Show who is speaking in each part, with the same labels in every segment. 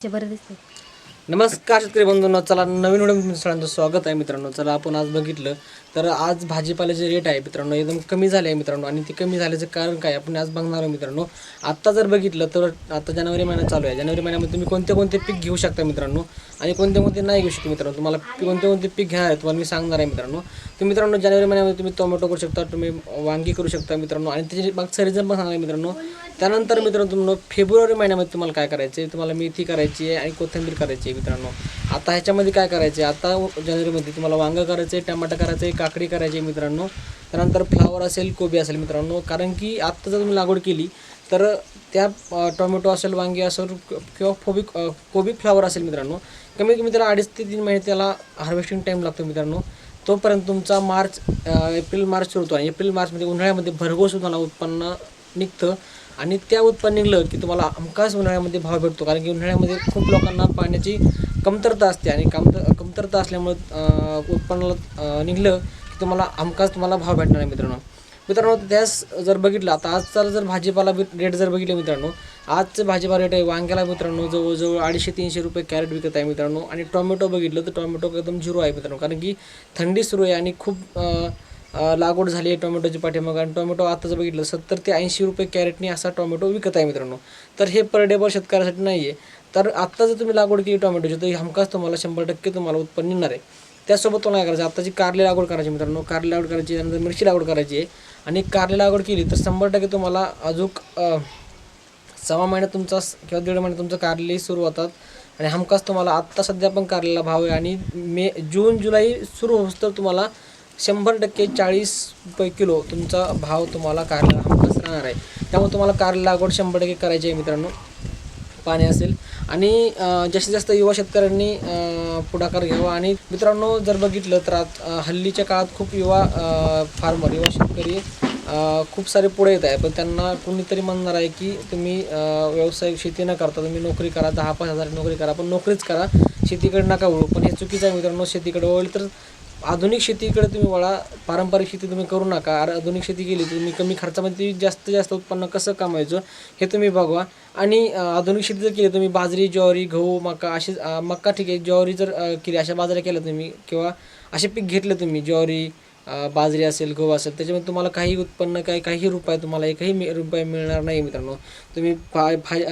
Speaker 1: बरं दिसते
Speaker 2: नमस्कार शेतकरी बंधूंनो चला नवीन व्हिडिओ स्वागत आहे मित्रांनो. चला आपण आज बघितलं तर आज भाजीपाल्याचे रेट आहे मित्रांनो एकदम कमी झाले आहे मित्रांनो. आणि ते कमी झाल्याचं कारण काय आपण आज बघणार आहोत मित्रांनो. आत्ता जर बघितलं तर आता जानेवारी महिना चालू आहे. जानेवारी महिन्यामध्ये तुम्ही कोणते कोणते पीक घेऊ शकता मित्रांनो? आणि कोणते कोणते नाही घेऊ शकता मित्रांनो? तुम्हाला कोणते कोणते पीक घेणार आहे तुम्हाला मी सांगणार आहे मित्रांनो. तुम्ही मित्रांनो जानेवारी महिन्यामध्ये तुम्ही टोमॅटो करू शकता तुम्ही वांगी करू शकता मित्रांनो. आणि त्याचे मागचं रिझन पण सांगणार आहे मित्रांनो. त्यानंतर मित्रांनो तुम्हाला फेब्रुवारी महिन्यामध्ये तुम्हाला काय करायचं आहे तुम्हाला मेथी करायची आहे आणि कोथिंबीर करायची आहे मित्रांनो. आता ह्याच्यामध्ये काय करायचं आहे आता जानेवारीमध्ये तुम्हाला वांगं करायचं आहे टमाटर करायचं आहे काकडी करायची आहे मित्रांनो. त्यानंतर फ्लावर असेल कोबी असेल मित्रांनो. कारण की आत्ता जर तुम्ही लागवड केली तर त्या टोमॅटो असेल वांगी असेल किंवा फोबी कोबी फ्लावर असेल मित्रांनो कमीत कमी त्याला अडीच ते तीन महिने त्याला हार्वेस्टिंग टाईम लागतो मित्रांनो. तोपर्यंत तुमचा मार्च एप्रिल मार्च सुरू होतो आणि एप्रिल मार्चमध्ये उन्हाळ्यामध्ये भरघोस तुम्हाला उत्पन्न निघतं. आणि त्या उत्पन्न निघलं की तुम्हाला हमखास उन्हाळ्यामध्ये भाव भेटतो. कारण की उन्हाळ्यामध्ये खूप लोकांना पाण्याची कमतरता असते आणि कमत कमतरता असल्यामुळे उत्पन्नाला निघलं की तुम्हाला हमखास तुम्हाला भाव भेटणार आहे मित्रांनो. मित्रांनो त्यास जर बघितलं आता आजचा जर भाजीपाला रेट जर बघितलं मित्रांनो आजचं भाजीपाला रेट आहे वांग्याला मित्रांनो जवळजवळ अडीचशे तीनशे रुपये कॅरेट विकत आहे मित्रांनो. आणि टोमॅटो बघितलं तर टोमॅटो एकदम झिरो आहे मित्रांनो. कारण की थंडी सुरू आहे आणि खूप लागवड झाली आहे टोमॅटोची पाठीमाग. आणि टोमॅटो आता जर बघितलं सत्तर ते ऐंशी रुपये कॅरेटनी असा टोमॅटो विकत आहे मित्रांनो. तर हे पर डेबर शेतकऱ्यासाठी नाही आहे तर आत्ता जर तुम्ही लागवड केली टोमॅटोची तर हमखास तुम्हाला शंभर टक्के तुम्हाला उत्पन्न निघणार आहे. त्यासोबत तुम्हाला करायचं आत्ताची कारली लागवड करायची मित्रांनो. कारली लागवड करायची त्यानंतर मिरची लागवड करायची आहे. आणि कारली लागवड केली तर शंभर टक्के तुम्हाला अजून सव्वा महिन्यात तुमचा किंवा दीड महिन्यात तुमचं कारली सुरू होतात. आणि हमखास तुम्हाला आत्ता सध्या पण कारलेला भाव आहे. आणि मे जून जुलै सुरू होस तर तुम्हाला शंभर टक्के चाळीस रुपये किलो तुमचा भाव तुम्हाला कारला हमखास राहणार आहे. त्यामुळे तुम्हाला कारला लागवड शंभर टक्के करायची आहे मित्रांनो. पाणी असेल. आणि जास्तीत जास्त युवा शेतकऱ्यांनी पुढाकार घ्यावा. आणि मित्रांनो जर बघितलं तर आत हल्लीच्या काळात खूप युवा फार्मर युवा शेतकरी खूप सारे पुढे येत आहे. पण त्यांना कोणीतरी म्हणणार आहे की तुम्ही व्यवसाय शेती न करता तुम्ही नोकरी करा दहा पाच हजार नोकरी करा पण नोकरीच करा. शेतीकडे नका वळू. पण हे चुकीचं आहे मित्रांनो शेतीकडे वळलं तर आधुनिक शेतीकडे तुम्ही वळा पारंपरिक शेती तुम्ही करू नका. अर- आधुनिक शेती केली तुम्ही कमी खर्चामध्ये जास्तीत जास्त उत्पन्न कसं कमायचं हे तुम्ही बघवा. आणि आधुनिक शेती जर केली तुम्ही बाजरी ज्वारी गहू मका असे मका ठीक आहे. ज्वारी जर केली अशा बाजऱ्या केल्या तुम्ही किंवा असे पीक घेतले तुम्ही ज्वारी बाजरी असेल गहू असेल त्याच्यामध्ये तुम्हाला काही उत्पन्न काही काही रुपये तुम्हाला एकही मि- रुपये मिळणार नाही मित्रांनो. तुम्ही पा भाज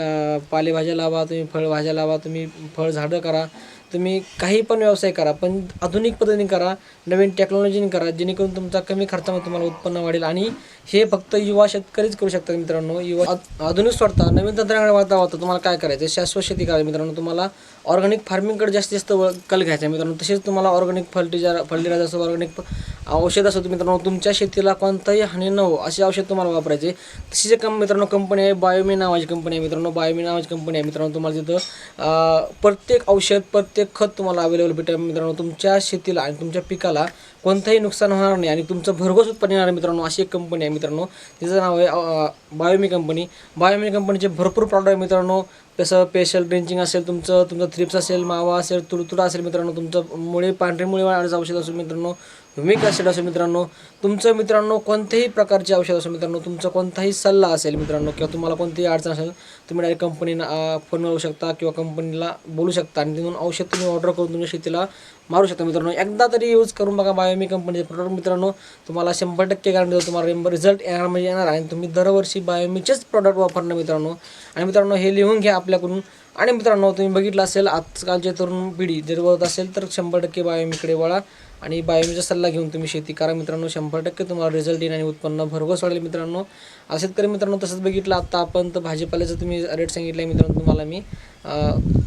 Speaker 2: पालेभाज्या लावा तुम्ही फळभाज्या लावा तुम्ही फळझाडं करा. तुम्ही काही पण व्यवसाय करा पण आधुनिक पद्धतीने करा नवीन टेक्नॉलॉजीने करा जेणेकरून तुमचा कमी खर्चामध्ये तुम्हाला उत्पन्न वाढेल आणि हे फक्त युवा शेतकरीच करू शकतात मित्रांनो. युवा आधुनिक सोडता नवीन तंत्रज्ञान वाढता होता तुम्हाला काय करायचं आहे? शाश्वत शेती करायची मित्रांनो. तुम्हाला ऑर्गॅनिक फार्मिंगकडे जास्तीत जास्त वळ- कल घ्यायचा आहे मित्रांनो. तसेच तुम्हाला ऑर्गॅनिक फर्टिलायझर फर्टिलायझर असो ऑर्गॅनिक औषध असो मित्रांनो तुमच्या शेतीला कोणताही हानी न हो असे औषध तुम्हाला वापरायचे तशी जे कम मित्रांनो कंपनी आहे बायोमी नावाची कंपनी आहे मित्रांनो. बायोमी नावाची कंपनी आहे मित्रांनो. तुम्हाला तिथं प्रत्येक औषध प्रत्येक खत तुम्हाला अवेलेबल भेटेल. मित्रांनो तुमच्या शेतीला आणि तुमच्या पिकाला कोणतंही नुकसान होणार नाही आणि तुमचं भरघोस उत्पन्न येणार आहे मित्रांनो अशी एक कंपनी आहे मित्रांनो. तिचं नाव आहे बायोमी कंपनी बायोमी कंपनीचे भरपूर प्रॉडक्ट आहे मित्रांनो. जसं पेशल ड्रेंचिंग असेल तुमचं तुमचं थ्रिप्स असेल मावा असेल तुडतुडा असेल मित्रांनो तुमचं मुळे पांढरे मुळे वाढायचं औषध असेल मित्रांनो. तुम्ही ॲसिड असो मित्रांनो? तुमचं मित्रांनो कोणत्याही प्रकारचे औषध असो मित्रांनो तुमचा कोणताही सल्ला असेल मित्रांनो किंवा तुम्हाला कोणतीही अडचण असेल तुम्ही डायरेक्ट कंपनीला फोन लावू शकता किंवा कंपनीला बोलू शकता आणि तिथून औषध तुम्ही ऑर्डर करून तुमच्या शेतीला मारू शकता मित्रांनो. एकदा तरी यूज करून बघा बायोमी कंपनीचे प्रोडक्ट मित्रांनो तुम्हाला शंभर टक्के गॅरंटी देतो तुम्हाला रिझल्ट येणार म्हणजे येणार आहे आणि तुम्ही दरवर्षी बायोमीचेच प्रॉडक्ट वापरणं मित्रांनो. आणि मित्रांनो हे लिहून घ्या आपल्याकडून. आणि मित्रांनो तुम्ही बघितलं असेल आजकालचे तरुण पिढी जर वळत असेल तर शंभर टक्के बायोमीकडे वळा. आणि बायोमीचा सल्ला घेऊन तुम्ही शेती करा मित्रांनो. शंभर टक्के तुम्हाला रिझल्ट येईल आणि उत्पन्न भरघोस वाढेल मित्रांनो. असं तरी मित्रांनो तसंच बघितलं आता आपण तर भाजीपाल्याचं तुम्ही रेट सांगितलं आहे मित्रांनो तुम्हाला मी.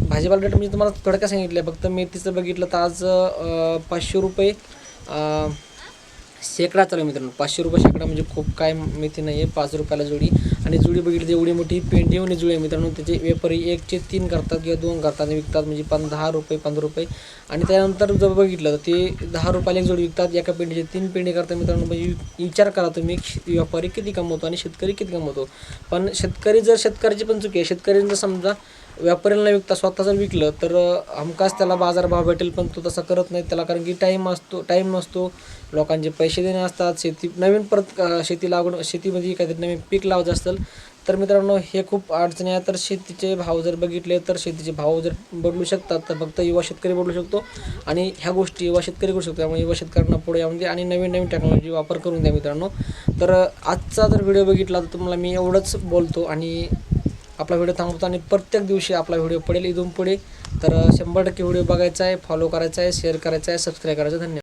Speaker 2: भाजीपाला रेट म्हणजे तुम्हाला थोडक्यात सांगितलं आहे फक्त मेथीचं बघितलं तर आज पाचशे रुपये शेकडा चालू आहे मित्रांनो. पाचशे रुपये शेकडा म्हणजे खूप काय मेथी नाही आहे पाच रुपयाला जोडी. आणि जोडी बघितली एवढी मोठी पेंडी आणि जुळी आहे मित्रांनो. त्याचे व्यापारी एकचे तीन करतात किंवा दोन करतात आणि विकतात. म्हणजे पण दहा रुपये पंधरा रुपये. आणि त्यानंतर जर बघितलं तर ते दहा रुपयाला एक जोडी विकतात. एका पेंडीचे तीन पेंडी करतात मित्रांनो. म्हणजे विचार करा तुम्ही व्यापारी किती कमवतो आणि शेतकरी किती कमवतो. पण शेतकरी जर शेतकऱ्याची पण चुकी आहे. शेतकऱ्यांनी जर समजा व्यापाऱ्याला न विकता स्वतः जर विकलं तर हमकास हमखास त्याला बाजारभाव भेटेल पण तो तसा करत नाही त्याला कारण की टाईम असतो टाईम नसतो. लोकांचे पैसे देणे असतात शेती नवीन परत शेती लागवड शेतीमध्ये काहीतरी नवीन पीक लावायचं असतं तर मित्रांनो हे खूप अडचणी आहे. तर शेतीचे भाव जर बघितले तर शेतीचे भाव जर बदलू शकतात तर फक्त युवा शेतकरी बदलू शकतो. आणि ह्या गोष्टी युवा शेतकरी करू शकतो. त्यामुळे युवा शेतकऱ्यांना पुढे यामध्ये आणि नवीन नवीन टेक्नॉलॉजी वापर करून द्या मित्रांनो. तर आजचा जर व्हिडिओ बघितला तर तुम्हाला मी एवढंच बोलतो आणि आपला व्हिडिओ थांबवतो आणि प्रत्येक दिवशी आपला व्हिडिओ पडेल इथून पुढे. तर शंभर टक्के व्हिडिओ बघायचा आहे फॉलो करायचा आहे शेअर करायचा आहे सबस्क्राईब करायचं धन्यवाद.